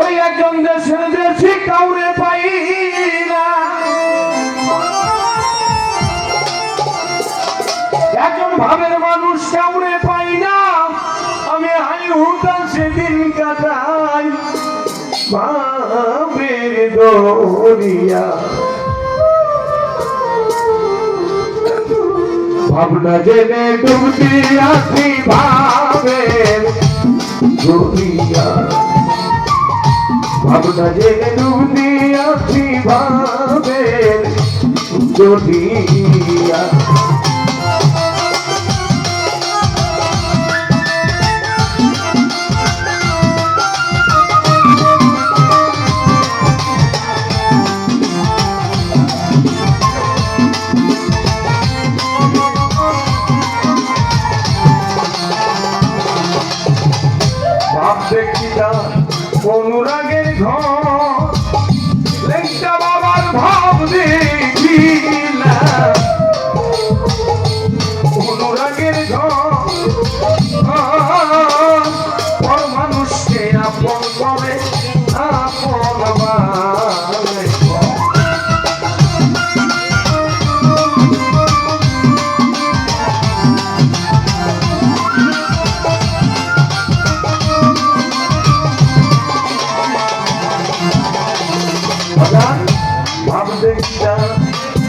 ওই একজন দেশের দেশি কাউরে পাই না। একজন ভাবের মানুষ কাউরে পাই না। আমি হাই হুদা সেদিন কাটাই। ভাবের দরিয়া। ভাবনা জেনে ডুবতি আছি ভাবের দরিয়া ভাবনা জেনে ডুবতি আছি ভাবের দরিয়া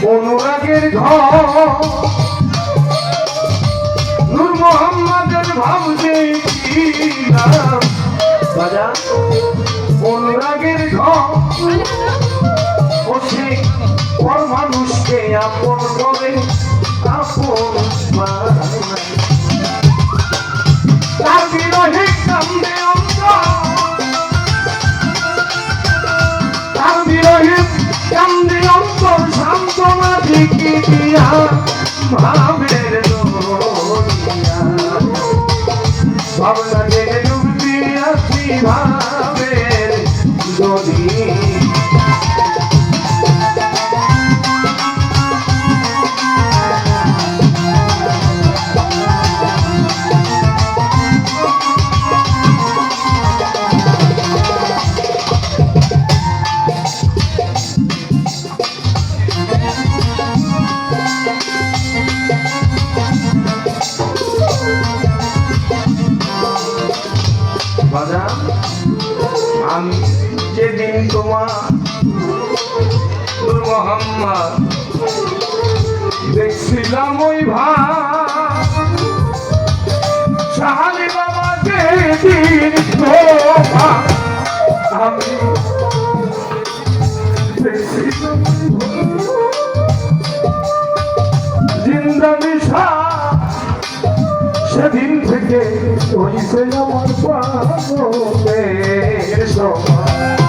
অনুরাগের ঘর নূর মোহাম্মদের ভাব দেখিলাম বাজান অনুরাগের দিয়া ভাবের মোহাম্মদ দেখছিলাম ওই ভাই। শাহালি বাবা আমি দেখছিলাম জিন্দা সেদিন থেকে হইছে আমার পাগলের সময়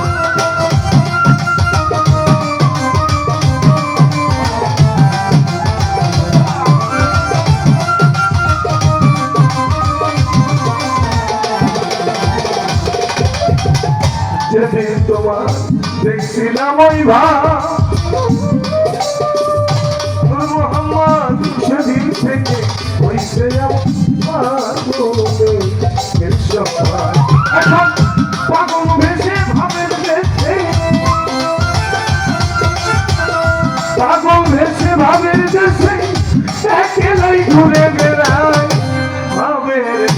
দেখছিলাম ওই ভাই মোহাম্মদ সেদিন থেকে হইছে। এখন পাগল ভেসে ভাবের দেশে। পাগল ভেসে ভাবের দেশে একেলাই ঘুরে বেড়ায় ভাবের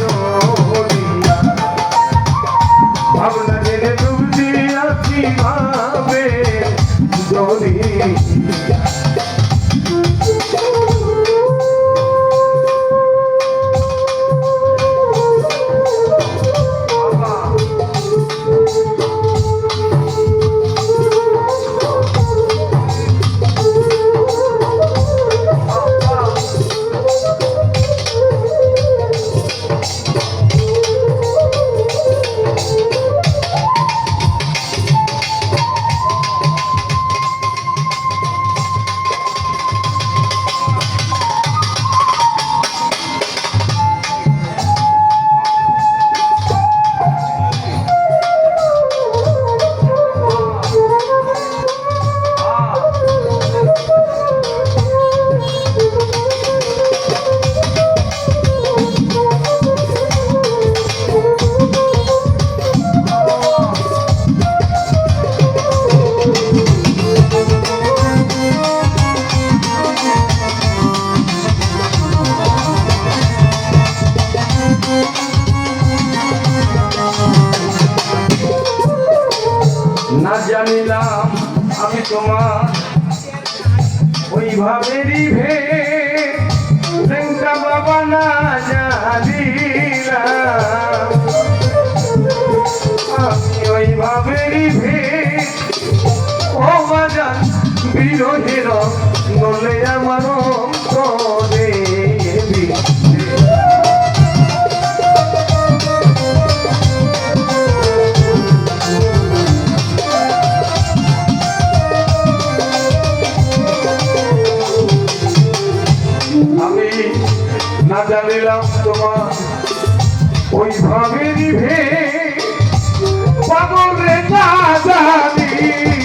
ভাবনা জেনে ডুবছি আছি ভাবের জানিলাম আমি তোমার ওইভাবেরই না জানিলাম তোমার ওই ভাবেরই ভে পাগল রে না জানিলাম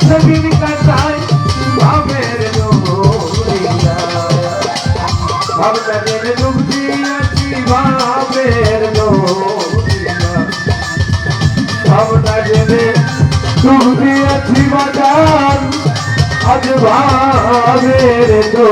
সেদিন কাটাই ভাবের দুনিয়া ভাবনা জেনে ডুবছি আছি ভাবের দুনিয়া ভাবনা জেনে ডুবছি আছি বাজার আজ ভাবের তো